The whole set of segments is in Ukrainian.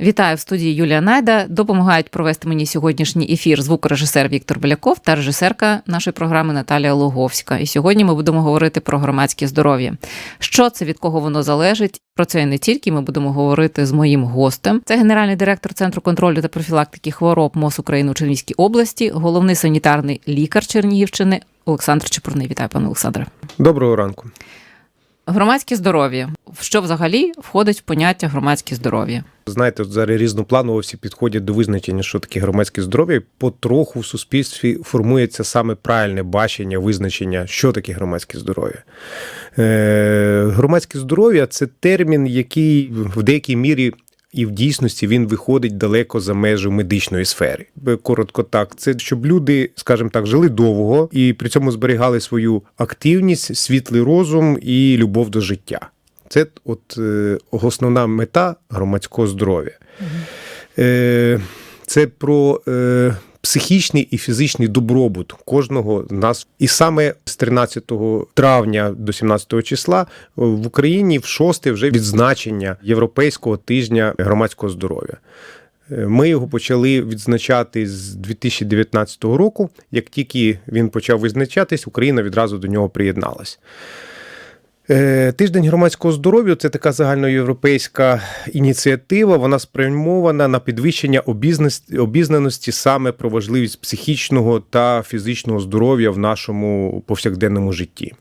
Вітаю в студії Юлія Найда. Допомагають провести мені сьогоднішній ефір звукорежисер Віктор Беляков та режисерка нашої програми Наталія Луговська. І сьогодні ми будемо говорити про громадське здоров'я. Що це від кого воно залежить? Про це і не тільки ми будемо говорити з моїм гостем. Це генеральний директор Центру контролю та профілактики хвороб МОЗ України у Чернігівській області, головний санітарний лікар Чернігівщини Олександр Чепурний. Вітаю, пане Олександре. Доброго ранку. Громадське здоров'я. Що взагалі входить в поняття громадське здоров'я? Знаєте, от зараз різнопланово всі підходять до визначення, що таке громадське здоров'я. Потроху в суспільстві формується саме правильне бачення, визначення, що таке громадське здоров'я. Е, Громадське здоров'я це термін, який в деякій мірі. І в дійсності він виходить далеко за межу медичної сфери. Коротко так, це щоб люди, скажімо так, жили довго і при цьому зберігали свою активність, світлий розум і любов до життя. Це от е, основна мета громадського здоров'я. Е, Це про е, психічний і фізичний добробут кожного з нас. І саме з 13 травня до 17 числа в Україні в шосте вже відзначення Європейського тижня громадського здоров'я. Е, Ми його почали відзначати з 2019 року. Як тільки він почав визначатись, Україна відразу до нього приєдналась. Е, Тиждень громадського здоров'я це така загальноєвропейська ініціатива. Вона спрямована на підвищення обізнаності, обізнаності саме про важливість психічного та фізичного здоров'я в нашому повсякденному житті.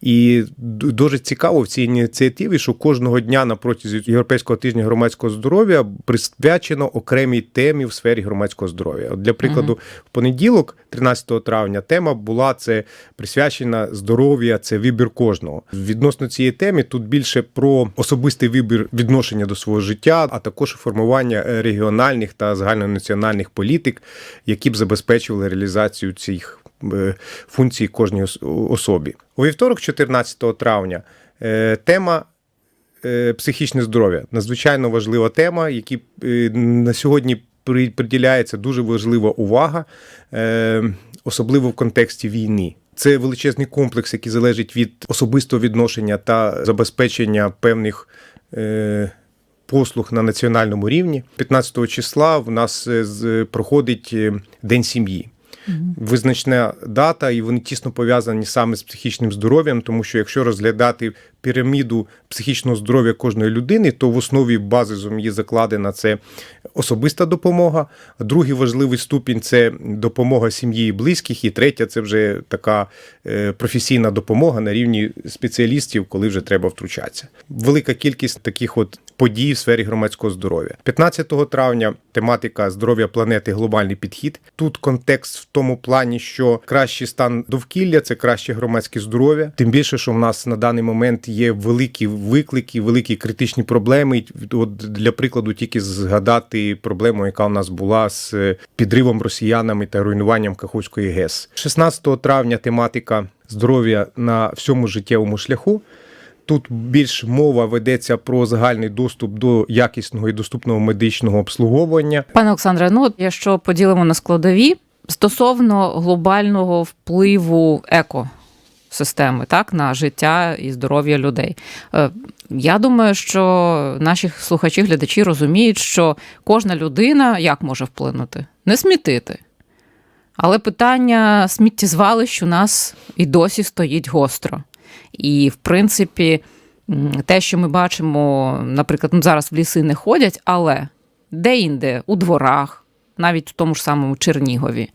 І дуже цікаво в цій ініціативі, що кожного дня на протязі Європейського тижня громадського здоров'я присвячено окремій темі в сфері громадського здоров'я. От для прикладу, в понеділок, 13 травня, тема була це присвячена здоров'я, це вибір кожного. Відносно цієї теми тут більше про особистий вибір відношення до свого життя, а також формування е, регіональних та загальнонаціональних політик, які б забезпечували реалізацію цих е, функцій кожній особі. У вівторок, 14 травня, е, тема е, психічне здоров'я надзвичайно важлива тема, якій е, на сьогодні приділяється дуже важлива увага, особливо в контексті війни. Це величезний комплекс, який залежить від особистого відношення та забезпечення певних. Послуг на національному рівні 15 числа в нас проходить День сім'ї визначна дата, і вони тісно пов'язані саме з психічним здоров'ям, тому що якщо розглядати піраміду психічного здоров'я кожної людини, то в основі базисом є закладена це особиста допомога. Другий важливий ступінь це допомога сім'ї і близьких, і третя це вже така е, професійна допомога на рівні спеціалістів, коли вже треба втручатися. Велика кількість таких от подій в сфері громадського здоров'я. 15 травня тематика здоров'я планети, глобальний підхід. Тут контекст в тому плані, що кращий стан довкілля це краще громадське здоров'я. Тим більше, що в нас на даний момент є великі виклики, великі критичні проблеми. От для прикладу, тільки згадати проблему, яка у нас була з підривом росіянами та руйнуванням Каховської ГЕС. 16 травня тематика здоров'я на всьому життєвому шляху. Тут більш мова ведеться про загальний доступ до якісного і доступного медичного обслуговування. Пане Олександре, ну якщо поділимо на складові стосовно глобального впливу екосистеми, так на життя і здоров'я людей. Е, Я думаю, що наші слухачі, глядачі розуміють, що кожна людина як може вплинути? Не смітити. Але питання сміттєзвалищ у нас і досі стоїть гостро. І, в принципі, те, що ми бачимо, наприклад, ну, зараз в ліси не ходять, але де-інде, у дворах, навіть в тому ж самому Чернігові,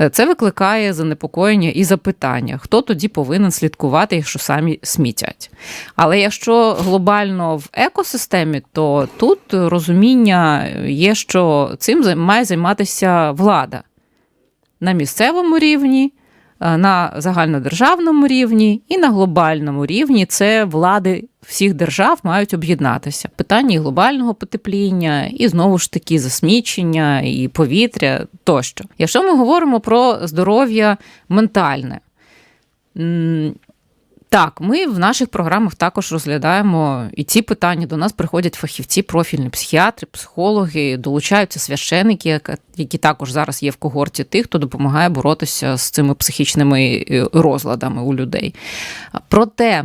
е, це викликає занепокоєння і запитання, хто тоді повинен слідкувати, якщо самі смітять. Але якщо глобально в екосистемі, то тут розуміння є, що цим має займатися влада на місцевому рівні, на загальнодержавному рівні і на глобальному рівні це влади всіх держав мають об'єднатися. Питання і глобального потепління, і знову ж таки засмічення, і повітря тощо. Якщо ми говоримо про здоров'я ментальне, так, ми в наших програмах також розглядаємо і ці питання. До нас приходять фахівці, профільні психіатри, психологи, долучаються священики, які також зараз є в когорті тих, хто допомагає боротися з цими психічними е, розладами у людей. Проте,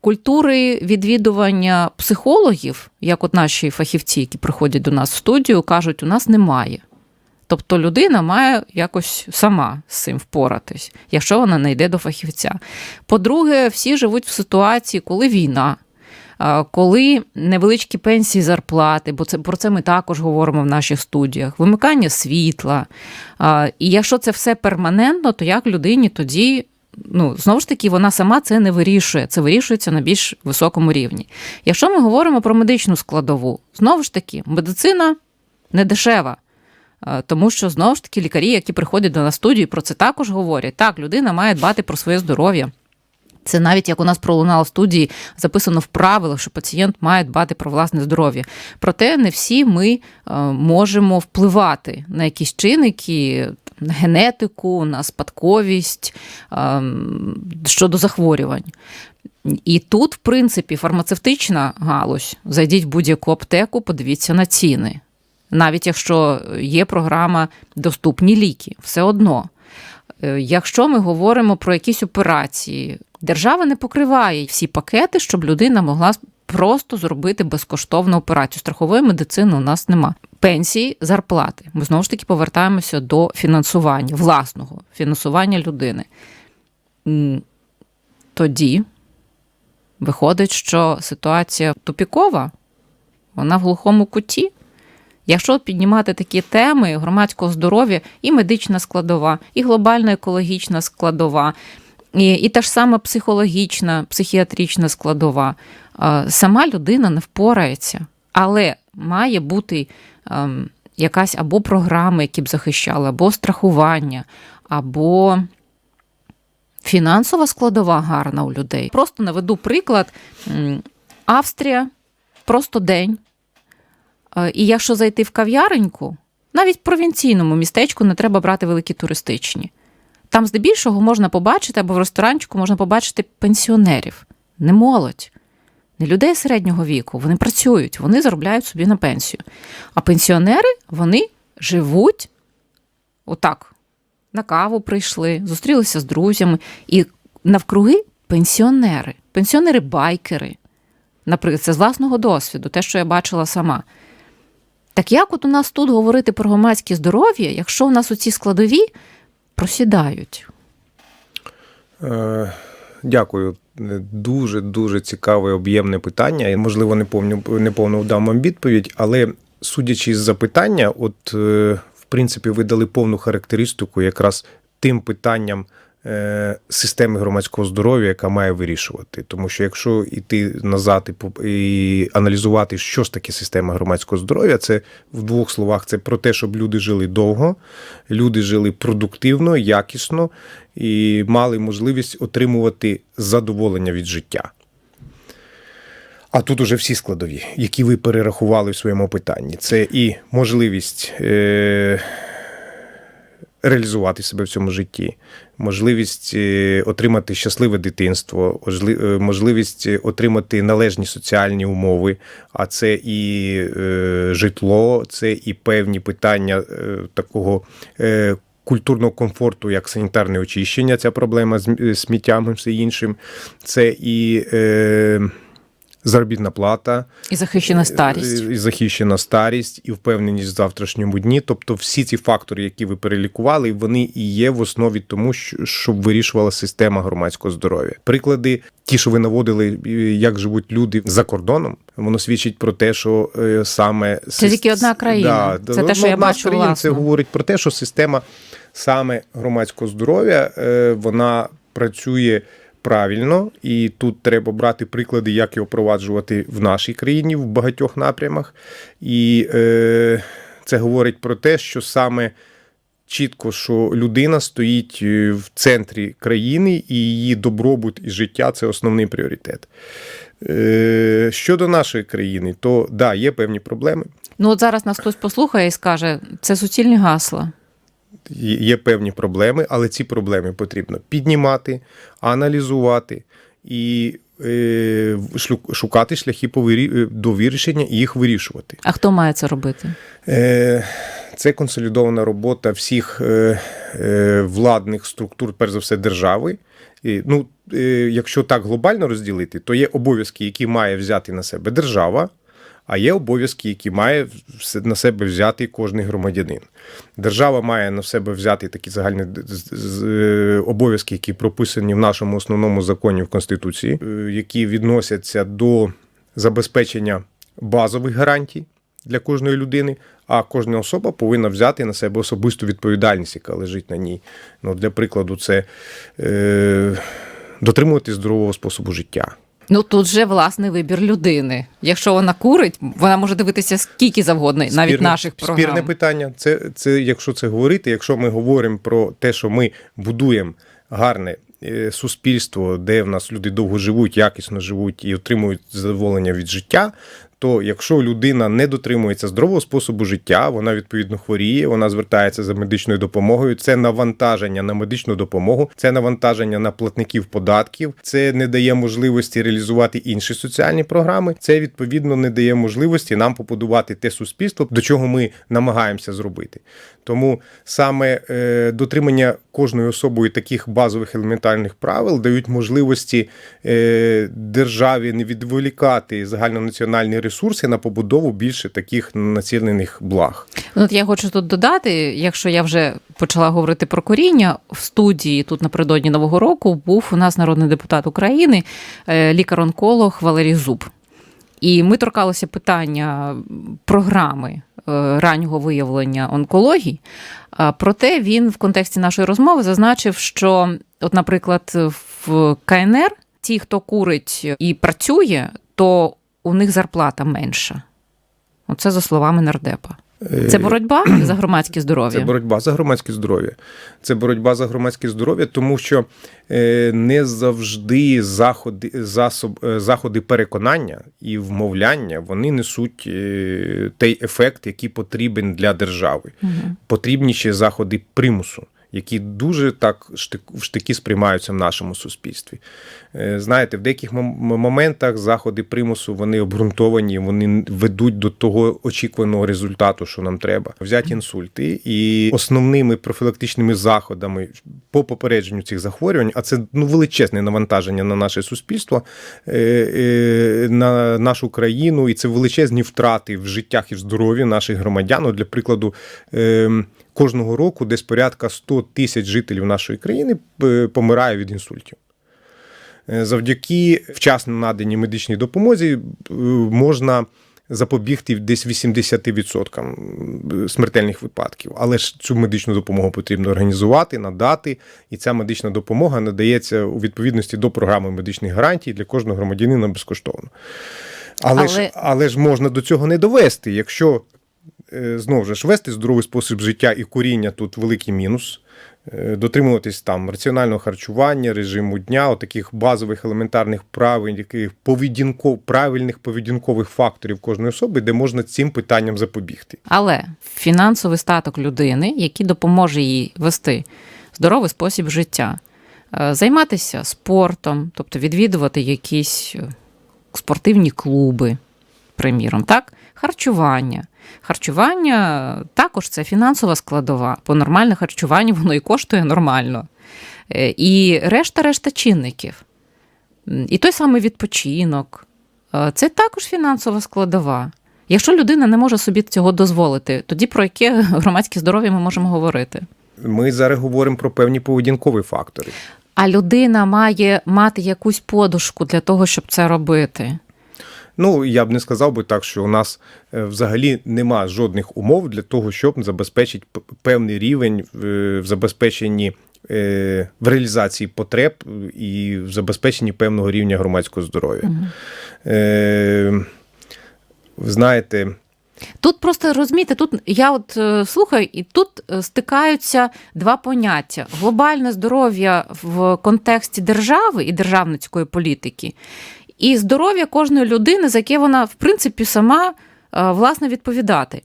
культури відвідування психологів, як от наші фахівці, які приходять до нас в студію, кажуть, у нас немає. Тобто людина має якось сама з цим впоратись, якщо вона не йде до фахівця. По-друге, всі живуть в ситуації, коли війна, коли невеличкі пенсії зарплати, бо це про це ми також говоримо в наших студіях, вимикання світла. І якщо це все перманентно, то як людині тоді. Ну, знову ж таки, вона сама це не вирішує, це вирішується на більш високому рівні. Якщо ми говоримо про медичну складову, знову ж таки, медицина не дешева. Е, Тому що знову ж таки лікарі, які приходять до нас студію, про це також говорять. Так, людина має дбати про своє здоров'я. Це навіть як у нас пролунало в студії, записано в правилах, що пацієнт має дбати про власне здоров'я. Проте не всі ми е, можемо впливати на якісь чинники, на генетику, на спадковість е, щодо захворювань. І тут, в принципі, фармацевтична галузь. Зайдіть в будь-яку аптеку, подивіться на ціни. Навіть якщо є програма доступні ліки, все одно. Е, Якщо ми говоримо про якісь операції, держава не покриває всі пакети, щоб людина могла просто зробити безкоштовну операцію. Страхової медицини у нас нема. Пенсії, зарплати. Ми знову ж таки повертаємося до фінансування, власного фінансування людини. Тоді виходить, що ситуація тупікова, вона в глухому куті. Якщо піднімати такі теми громадського здоров'я, і медична складова, і глобальна екологічна складова, і, і та ж сама психологічна, психіатрична складова, е, сама людина не впорається, але має бути ем, якась або програма, які б захищали, або страхування, або фінансова складова гарна у людей. Просто наведу приклад: Австрія, просто день. Е, І якщо зайти в кав'яреньку, навіть в провінційному містечку не треба брати великі туристичні. Там здебільшого можна побачити, або в ресторанчику можна побачити пенсіонерів, не молодь, не людей середнього віку. Вони працюють, вони заробляють собі на пенсію. А пенсіонери вони живуть отак. На каву прийшли, зустрілися з друзями, і навкруги пенсіонери, пенсіонери-байкери. Наприклад, це з власного досвіду, те, що я бачила сама. Так як от у нас тут говорити про громадське здоров'я, якщо у нас оці складові просідають? Е, Дякую. Дуже дуже цікаве об'ємне питання. Я, Можливо, не повню не повну дам вам відповідь, але судячи з запитання, от е, в принципі, ви дали повну характеристику якраз тим питанням системи громадського здоров'я, яка має вирішувати. Тому що якщо йти назад і, і аналізувати, що ж таке система громадського здоров'я, це в двох словах це про те, щоб люди жили довго, люди жили продуктивно, якісно і мали можливість отримувати задоволення від життя. А тут уже всі складові, які ви перерахували в своєму питанні. Це і можливість е- реалізувати себе в цьому житті, можливість е, отримати щасливе дитинство, е, можливість е, отримати належні соціальні умови, а це і житло, це і певні питання такого. Культурного комфорту, як санітарне очищення, ця проблема з сміттям і все іншим. Це і заробітна плата, І захищена старість. і захищена старість, і впевненість в завтрашньому дні. Тобто, всі ці фактори, які ви перелікували, вони і є в основі тому, що- щоб вирішувала система громадського здоров'я. Приклади, ті, що ви наводили, е, як живуть люди за кордоном, воно свідчить про те, що е, саме Це тільки одна країна. Це те, що я бачу країн, Це говорить про те, що система саме громадського здоров'я е, вона працює. Правильно, і тут треба брати приклади, як його впроваджувати в нашій країні в багатьох напрямах. І е, це говорить про те, що саме чітко, що людина стоїть е, в центрі країни, і її добробут і життя це основний пріоритет. Е, щодо нашої країни, то да, є певні проблеми. Ну, от зараз нас хтось послухає і скаже, це суцільні гасла. Є певні проблеми, але ці проблеми потрібно піднімати, аналізувати і е, шукати шляхи е, до вирішення і їх вирішувати. А хто має це робити? Е, це консолідована робота всіх владних структур, перш за все, держави. Ну, якщо так глобально розділити, то є обов'язки, які має взяти на себе держава, а є обов'язки, які має на себе взяти кожний громадянин. Держава має на себе взяти такі загальні е, обов'язки, які прописані в нашому основному законі в Конституції, е, які відносяться до забезпечення базових гарантій для кожної людини, а кожна особа повинна взяти на себе особисту відповідальність, яка лежить на ній. Ну, для прикладу, це е, дотримуватись здорового способу життя. Ну тут же власний вибір людини. Якщо вона курить, вона може дивитися скільки завгодно, навіть Спірне- наших програм. Спірне питання. Це, це якщо це говорити, якщо ми говоримо про те, що ми будуємо гарне е, суспільство, де в нас люди довго живуть, якісно живуть і отримують задоволення від життя. То якщо людина не дотримується здорового способу життя, вона відповідно хворіє, вона звертається за медичною допомогою. Це навантаження на медичну допомогу, це навантаження на платників податків, це не дає можливості реалізувати інші соціальні програми. Це відповідно не дає можливості нам побудувати те суспільство, до чого ми намагаємося зробити. Тому саме е, дотримання кожною особою таких базових елементарних правил дають можливості е, державі не відволікати загальнонаціональні ресурси на побудову більше таких націлених благ. Ну, От я хочу тут додати, якщо я вже почала говорити про коріння, в студії тут напередодні Нового року був у нас народний депутат України, е, лікар-онколог Валерій Зуб. І ми торкалися питання програми е, раннього виявлення онкології. Проте він в контексті нашої розмови зазначив, що, от, наприклад, в КНР ті, хто курить і працює, то у них зарплата менша. Оце за словами нардепа. Це боротьба за громадське здоров'я. Це боротьба за громадське здоров'я. Це боротьба за громадське здоров'я, тому що е, не завжди заходи, засоб, е, заходи переконання і вмовляння вони несуть е, той ефект, який потрібен для держави. Угу. Потрібні ще заходи примусу. Які дуже так в штики сприймаються в нашому суспільстві. Е, Знаєте, в деяких мом- моментах заходи примусу вони обґрунтовані, вони ведуть до того очікуваного результату, що нам треба. Взяти інсульти і основними профілактичними заходами по попередженню цих захворювань, а це ну величезне навантаження на наше суспільство, е, е, на нашу країну, і це величезні втрати в життях і в здоров'ї наших громадян. Для прикладу. Кожного року десь порядка 100 тисяч жителів нашої країни е, помирає від інсультів. Е, Завдяки вчасно наданій медичній допомозі е, можна запобігти десь 80% смертельних випадків. Але ж цю медичну допомогу потрібно організувати, надати, і ця медична допомога надається у відповідності до програми медичних гарантій для кожного громадянина безкоштовно. Але, Але- ж, але ж можна до цього не довести, якщо знову ж вести здоровий спосіб життя і куріння тут великий мінус. Е, Дотримуватись там раціонального харчування, режиму дня, таких базових елементарних правил, яких поведінков, правильних поведінкових факторів кожної особи, де можна цим питанням запобігти. Але фінансовий статок людини, який допоможе їй вести здоровий спосіб життя, е, займатися спортом, тобто відвідувати якісь е, спортивні клуби, приміром, так? Харчування. Харчування також це фінансова складова, бо нормальне харчування воно і коштує нормально. Е, І решта решта чинників. І той самий відпочинок. Е, Це також фінансова складова. Якщо людина не може собі цього дозволити, тоді про яке громадське здоров'я ми можемо говорити? Ми зараз говоримо про певні поведінкові фактори. А людина має мати якусь подушку для того, щоб це робити. Ну, я б не сказав би так, що у нас е, взагалі нема жодних умов для того, щоб забезпечити певний рівень е, в забезпеченні е, в реалізації потреб і в забезпеченні певного рівня громадського здоров'я. Е, Ви знаєте, Тут просто розумієте, тут я от е, слухаю, і тут е, стикаються два поняття: глобальне здоров'я в контексті держави і державницької політики, і здоров'я кожної людини, за яке вона, в принципі, сама е, власне відповідати.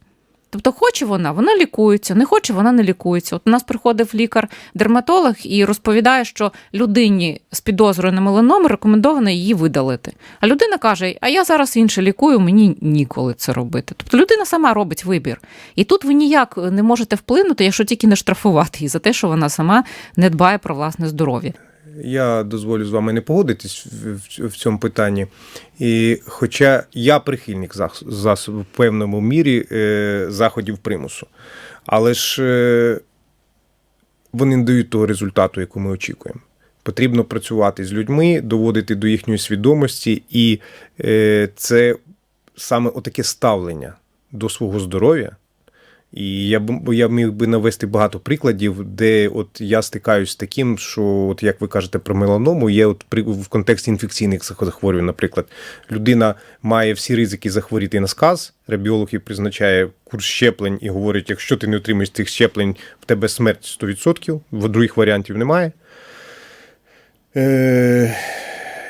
Тобто, хоче вона, вона лікується, не хоче, вона не лікується. От у нас приходив лікар-дерматолог і розповідає, що людині з підозрою на меланом рекомендовано її видалити. А людина каже: А я зараз інше лікую, мені ніколи це робити. Тобто людина сама робить вибір. І тут ви ніяк не можете вплинути, якщо тільки не штрафувати її за те, що вона сама не дбає про власне здоров'я. Я дозволю з вами не погодитись в, цьому питанні. І, хоча я прихильник зас- засобу в певному мірі е, заходів примусу, але ж е, вони не дають того результату, який ми очікуємо. Потрібно працювати з людьми, доводити до їхньої свідомості, і е, це саме отаке ставлення до свого здоров'я. І я б я міг би навести багато прикладів, де от я стикаюсь з таким, що, от як ви кажете про меланому, є от при в контексті інфекційних захворювань, наприклад, людина має всі ризики захворіти на сказ. Ребіолог їй призначає курс щеплень і говорить, якщо ти не отримаєш цих щеплень, в тебе смерть 100%, в других варіантів немає. Е,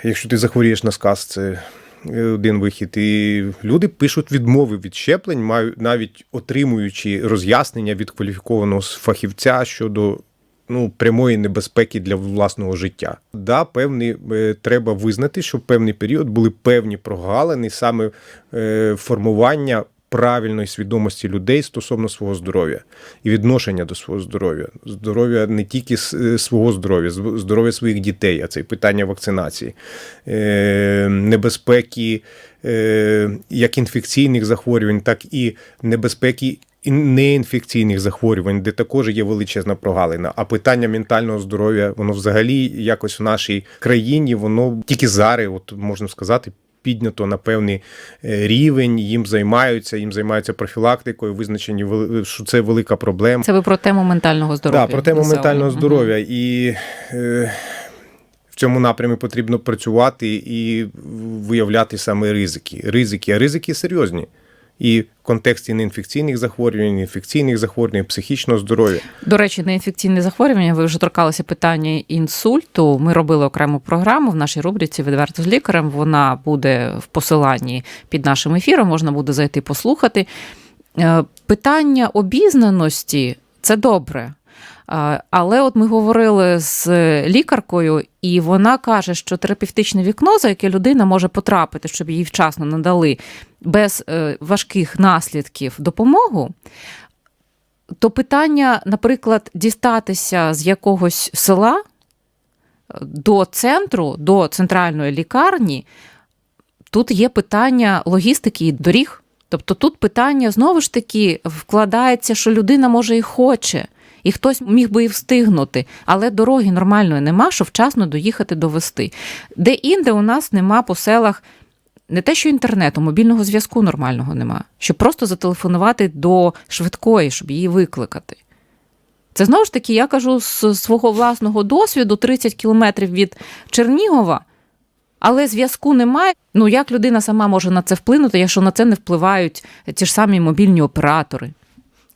якщо ти захворієш на сказ, це один вихід. І люди пишуть відмови від щеплень, мають навіть отримуючи роз'яснення від кваліфікованого фахівця щодо ну, прямої небезпеки для власного життя. Да, певний, е, треба визнати, що в певний період були певні прогалини саме е, формування. Правильної свідомості людей стосовно свого здоров'я і відношення до свого здоров'я, здоров'я не тільки е, свого здоров'я, здоров'я своїх дітей, а це і питання вакцинації, е, небезпеки е, як інфекційних захворювань, так і небезпеки і неінфекційних захворювань, де також є величезна прогалина. А питання ментального здоров'я, воно взагалі якось в нашій країні, воно тільки зараз, от можна сказати. Піднято на певний е, рівень, їм займаються, їм займаються профілактикою, визначені що це велика проблема. Це ви про тему ментального здоров'я. Так, про тему населення. ментального здоров'я. здоров'я. І е, в цьому напрямі потрібно працювати і виявляти саме ризики. Ризики, а ризики серйозні. І в контексті неінфекційних захворювань, інфекційних захворювань, психічного здоров'я. До речі, неінфекційне захворювання ви вже торкалися питання інсульту. Ми робили окрему програму в нашій рубриці Відверто з лікарем. Вона буде в посиланні під нашим ефіром, можна буде зайти послухати. Е, Питання обізнаності це добре. Але от ми говорили з лікаркою, і вона каже, що терапевтичне вікно, за яке людина може потрапити, щоб їй вчасно надали без е, важких наслідків допомогу, то питання, наприклад, дістатися з якогось села е, до центру, до центральної лікарні, тут є питання логістики і доріг. Тобто тут питання знову ж таки вкладається, що людина може і хоче, і хтось міг би і встигнути, але дороги нормальної нема, щоб вчасно доїхати довести. Де інде у нас нема по селах не те, що інтернету, мобільного зв'язку нормального нема, щоб просто зателефонувати до швидкої, щоб її викликати. Це знову ж таки, я кажу з свого власного досвіду 30 кілометрів від Чернігова, але зв'язку немає. Ну як людина сама може на це вплинути, якщо на це не впливають ті ж самі мобільні оператори?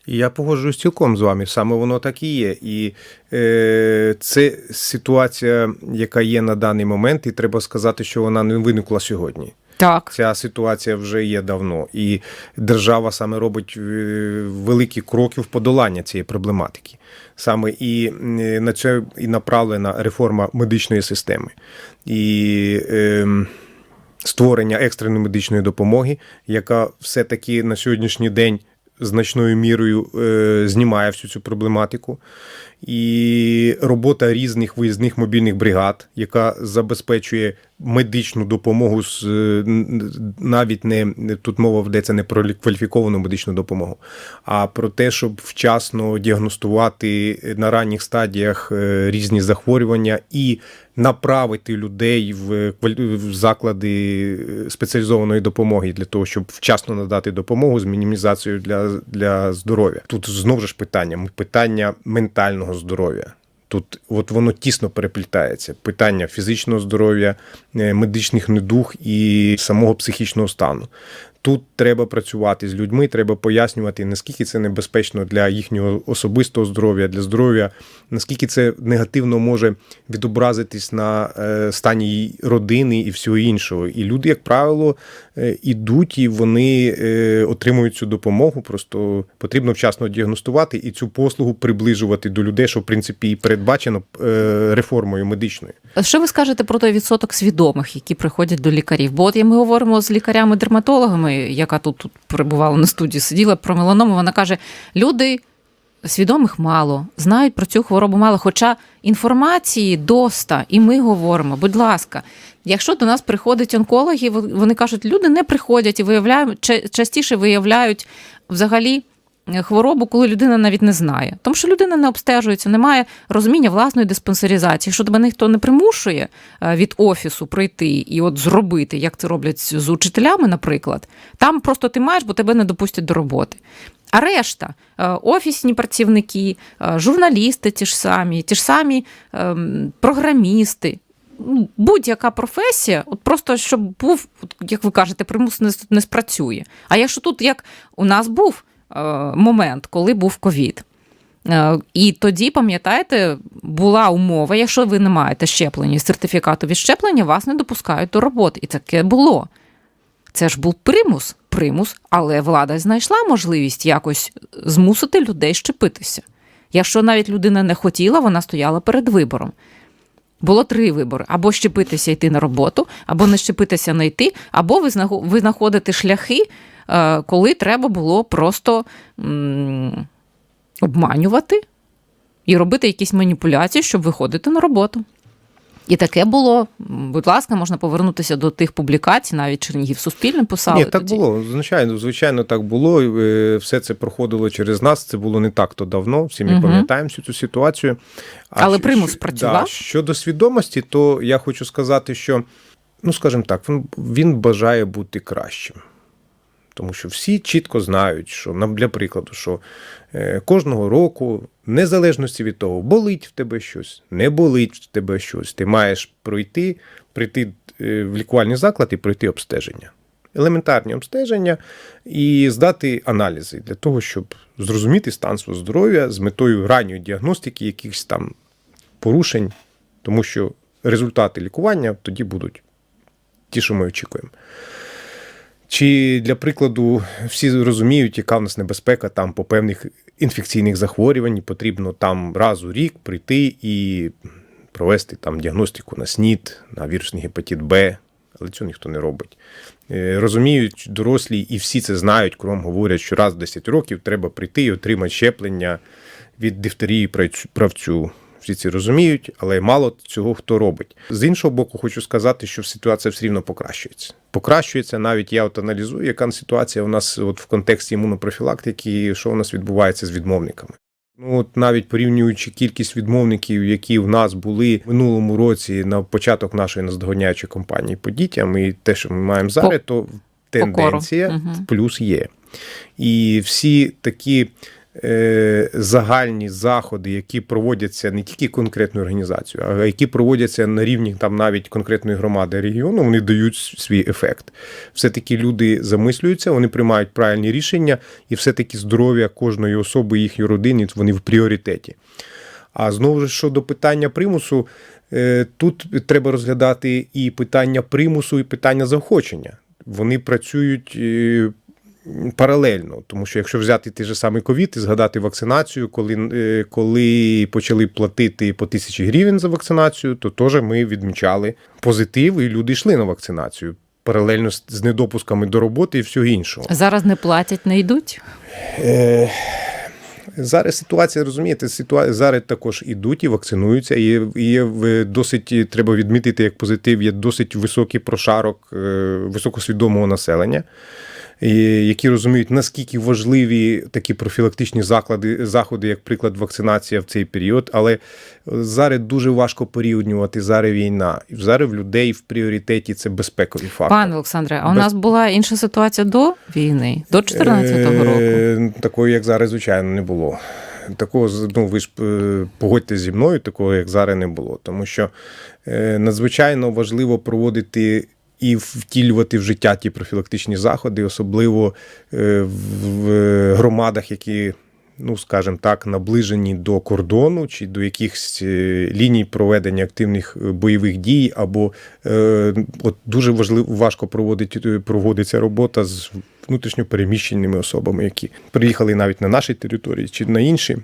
Я погоджуюсь цілком з вами, саме воно так і є. І е, це ситуація, яка є на даний момент, і треба сказати, що вона не виникла сьогодні. Так. Ця ситуація вже є давно, і держава саме робить е, великі кроки в подолання цієї проблематики. Саме і е, на це і направлена реформа медичної системи. І е, створення екстреної медичної допомоги, яка все-таки на сьогоднішній день значною мірою е, знімає всю цю проблематику. І робота різних виїзних мобільних бригад, яка забезпечує медичну допомогу з е, навіть не тут мова йдеться не про кваліфіковану медичну допомогу, а про те, щоб вчасно діагностувати на ранніх стадіях е, різні захворювання і направити людей в квалі- заклади е, спеціалізованої допомоги для того, щоб вчасно надати допомогу з мінімізацією для, для здоров'я. Тут знову ж питання питання ментального здоров'я. Тут от воно тісно переплітається. Питання фізичного здоров'я, е, медичних недуг і самого психічного стану. Тут треба працювати з людьми, треба пояснювати, наскільки це небезпечно для їхнього особистого здоров'я, для здоров'я, наскільки це негативно може відобразитись на е, стані родини і всього іншого. І люди, як правило, е, ідуть і вони е, отримують цю допомогу. Просто потрібно вчасно діагностувати і цю послугу приближувати до людей, що в принципі і передбачено реформою медичною. Що ви скажете про той відсоток свідомих, які приходять до лікарів? Бо от ми говоримо з лікарями-дерматологами, яка тут, тут перебувала на студії, сиділа про меланому. Вона каже: люди свідомих мало, знають про цю хворобу мало. Хоча інформації доста, і ми говоримо, будь ласка, якщо до нас приходять онкологи, вони кажуть, люди не приходять і виявляють частіше виявляють взагалі. Хворобу, коли людина навіть не знає, тому що людина не обстежується, не має розуміння власної диспансеризації. Якщо тебе ніхто не примушує е, від офісу прийти і от зробити, як це роблять з учителями, наприклад, там просто ти маєш, бо тебе не допустять до роботи. А решта е, офісні працівники, е, журналісти, ті ж самі, ті ж самі ем, програмісти. ну, Будь-яка професія, от просто щоб був, як ви кажете, примус не, спрацює. А якщо тут, як у нас був момент, коли був ковід. Е, І тоді, пам'ятаєте, була умова, якщо ви не маєте щеплення, сертифікату від щеплення, вас не допускають до роботи. І таке було. Це ж був примус, примус, але влада знайшла можливість якось змусити людей щепитися. Якщо навіть людина не хотіла, вона стояла перед вибором. Було три вибори: або щепитися йти на роботу, або не щепитися не йти, або ви знаходите шляхи, е, коли треба було просто обманювати і робити якісь маніпуляції, щоб виходити на роботу. І таке було. Будь ласка, можна повернутися до тих публікацій, навіть Чернігів Суспільне писали. Ні, так тоді. було. Звичайно, звичайно, так було. Е, Все це проходило через нас. Це було не так то давно. Всі ми Мгм. пам'ятаємо всю цю ситуацію. А Але примус щ- працював? Да, щодо свідомості, то я хочу сказати, що, ну скажімо так, він, він бажає бути кращим. Тому що всі чітко знають, що для прикладу, що е, кожного року, незалежності від того, болить в тебе щось, не болить в тебе щось, ти маєш пройти, прийти е, в лікувальний заклад і пройти обстеження. Елементарні обстеження і здати аналізи для того, щоб зрозуміти стан свого здоров'я з метою ранньої діагностики якихось там порушень, тому що результати лікування тоді будуть ті, що ми очікуємо. Чи для прикладу всі розуміють, яка в нас небезпека там по певних інфекційних захворювань, потрібно там раз у рік прийти і провести там діагностику на СНІД, на вірусний гепатит Б, але цього ніхто не робить. Е, Розуміють дорослі, і всі це знають, кругом говорять, що раз в 10 років треба прийти і отримати щеплення від дифтерії правцю-. Всі це розуміють, але мало цього хто робить. З іншого боку, хочу сказати, що ситуація все рівно покращується. Покращується навіть я от аналізую, яка ситуація у нас от в контексті імунопрофілактики, що у нас відбувається з відмовниками. Ну, от навіть порівнюючи кількість відмовників, які в нас були в минулому році на початок нашої наздоганяючої кампанії по дітям, і те, що ми маємо зараз, то тенденція Мгм. плюс є. І всі такі загальні заходи, які проводяться не тільки конкретною організацією, а які проводяться на рівні там навіть конкретної громади регіону, вони дають свій ефект. Все-таки люди замислюються, вони приймають правильні рішення, і все-таки здоров'я кожної особи, їхньої родини, вони в пріоритеті. А знову ж щодо питання примусу, е, тут треба розглядати і питання примусу, і питання заохочення. Вони працюють е, паралельно, тому що якщо взяти той же самий ковід і згадати вакцинацію, коли, е, коли почали платити по тисячі гривень за вакцинацію, то теж ми відмічали позитив, і люди йшли на вакцинацію. Паралельно з недопусками до роботи і всього іншого. Зараз не платять, не йдуть. Е, Зараз ситуація, розумієте, ситуація зараз також ідуть і вакцинуються. І є, і досить треба відмітити як позитив, є досить високий прошарок е, високосвідомого населення, які розуміють, наскільки важливі такі профілактичні заклади, заходи, як приклад, вакцинація в цей період. Але зараз дуже важко порівнювати. Зараз війна. І зараз в людей в пріоритеті це безпекові фактори. Пане Олександре, а у Без- нас була інша ситуація до війни, до 14-го року. Е, Такої, як зараз, звичайно, не було. Такого, ну ви ж е, погодьтесь зі мною, такого, як зараз, не було. Тому що е, надзвичайно важливо проводити і втілювати в життя ті профілактичні заходи, особливо е, в громадах, які, ну скажімо так, наближені до кордону чи до якихось е, ліній проведення активних е, бойових дій, або от дуже важливо важко проводить, проводиться робота з внутрішньо переміщеними особами, які приїхали навіть на нашій території чи на інші.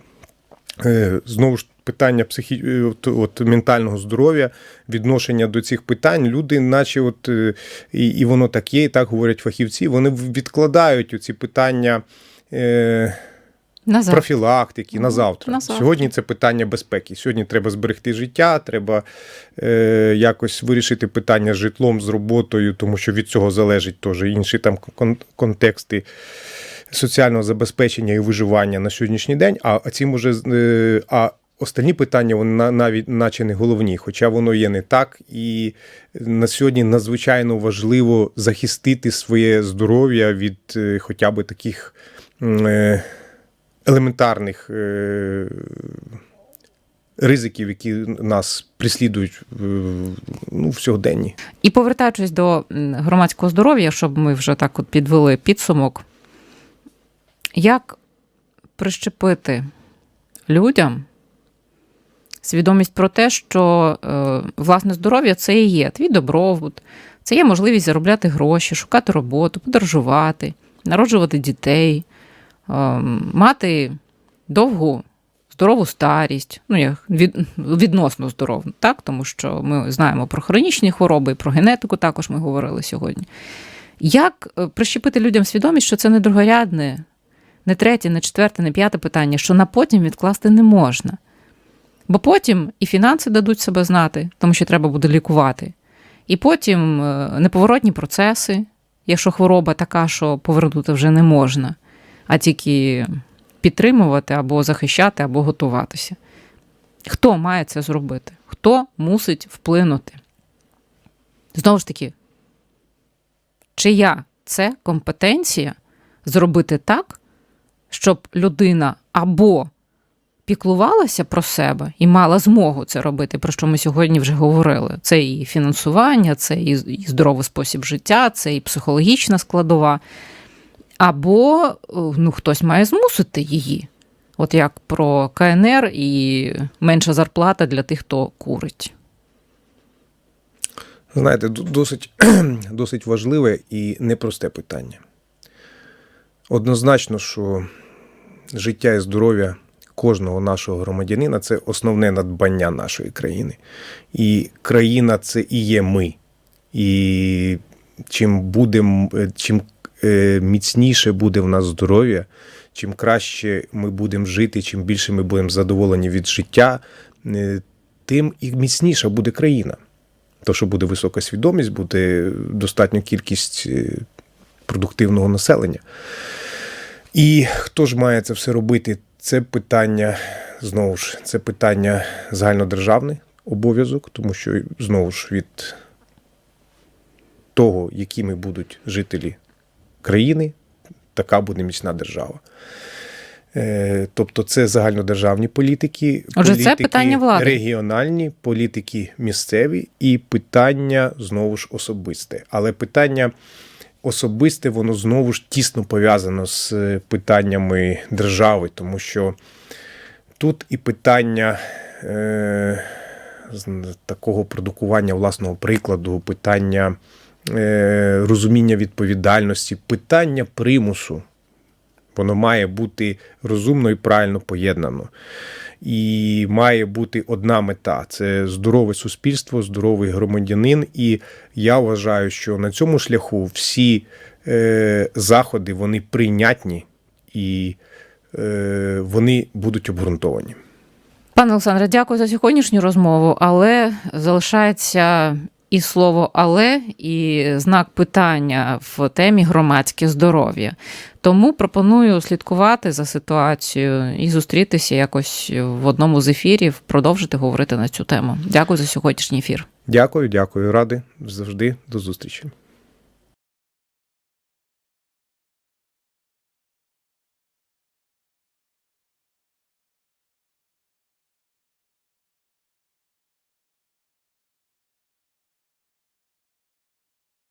Е, Знову ж питання психі... е, от, от, ментального здоров'я, відношення до цих питань. Люди, наче от е, і, і воно так є, і так говорять фахівці, вони відкладають ці питання. Е... Назад. Профілактики на завтра. на завтра. Сьогодні це питання безпеки. Сьогодні треба зберегти життя, треба е, якось вирішити питання з житлом, з роботою, тому що від цього залежить теж інші там кон- контексти соціального забезпечення і виживання на сьогоднішній день. А цим уже е, а останні питання вони навіть наче не головні, хоча воно є не так. І на сьогодні надзвичайно важливо захистити своє здоров'я від е, хоча б таких. Е, елементарних ризиків, які нас прислідують ну, в сьогоденні. І повертаючись до громадського здоров'я, щоб ми вже так от підвели підсумок, як прищепити людям свідомість про те, що е, власне здоров'я це і є твій добробут, це є можливість заробляти гроші, шукати роботу, подорожувати, народжувати дітей, е, мати довгу здорову старість, ну від, відносно здорову, так тому що ми знаємо про хронічні хвороби, про генетику також ми говорили сьогодні. Як е, прищепити людям свідомість, що це не другорядне, не третє, не четверте, не п'яте питання, що на потім відкласти не можна. Бо потім і фінанси дадуть себе знати, тому що треба буде лікувати. І потім е, неповоротні процеси, якщо хвороба така, що повернути вже не можна, а тільки підтримувати або захищати, або готуватися. Хто має це зробити? Хто мусить вплинути? Знову ж таки, чия це компетенція зробити так, щоб людина або піклувалася про себе і мала змогу це робити, про що ми сьогодні вже говорили. Це і фінансування, це і здоровий спосіб життя, це і психологічна складова. Або ну, хтось має змусити її. От як про КНР і менша зарплата для тих, хто курить. Знаєте, досить, досить важливе і непросте питання. Однозначно, що життя і здоров'я кожного нашого громадянина це основне надбання нашої країни. І країна це і є ми. І чим будем, е, чим е, міцніше буде в нас здоров'я, чим краще ми будемо жити, чим більше ми будемо задоволені від життя, е, тим і міцніша буде країна. То, що буде висока свідомість, буде достатня кількість продуктивного населення. І хто ж має це все робити? Це питання, знову ж, це питання загальнодержавний обов'язок, тому що знову ж від того, якими будуть жителі країни, така буде міцна держава. Е, Тобто це загальнодержавні політики, Отже, це питання влади. регіональні, політики місцеві і питання знову ж особисте. Але питання особисте, воно знову ж тісно пов'язано з е, питаннями держави, тому що тут і питання е, такого продукування власного прикладу, питання е, розуміння відповідальності, питання примусу. Воно має бути розумно і правильно поєднано. І має бути одна мета це здорове суспільство, здоровий громадянин. І я вважаю, що на цьому шляху всі е, заходи вони прийнятні і е, вони будуть обґрунтовані. Пане Олександре, дякую за сьогоднішню розмову, але залишається і слово але, і знак питання в темі громадське здоров'я. Тому пропоную слідкувати за ситуацією і зустрітися якось в одному з ефірів, продовжити говорити на цю тему. Дякую за сьогоднішній ефір. Дякую, дякую, ради завжди до зустрічі.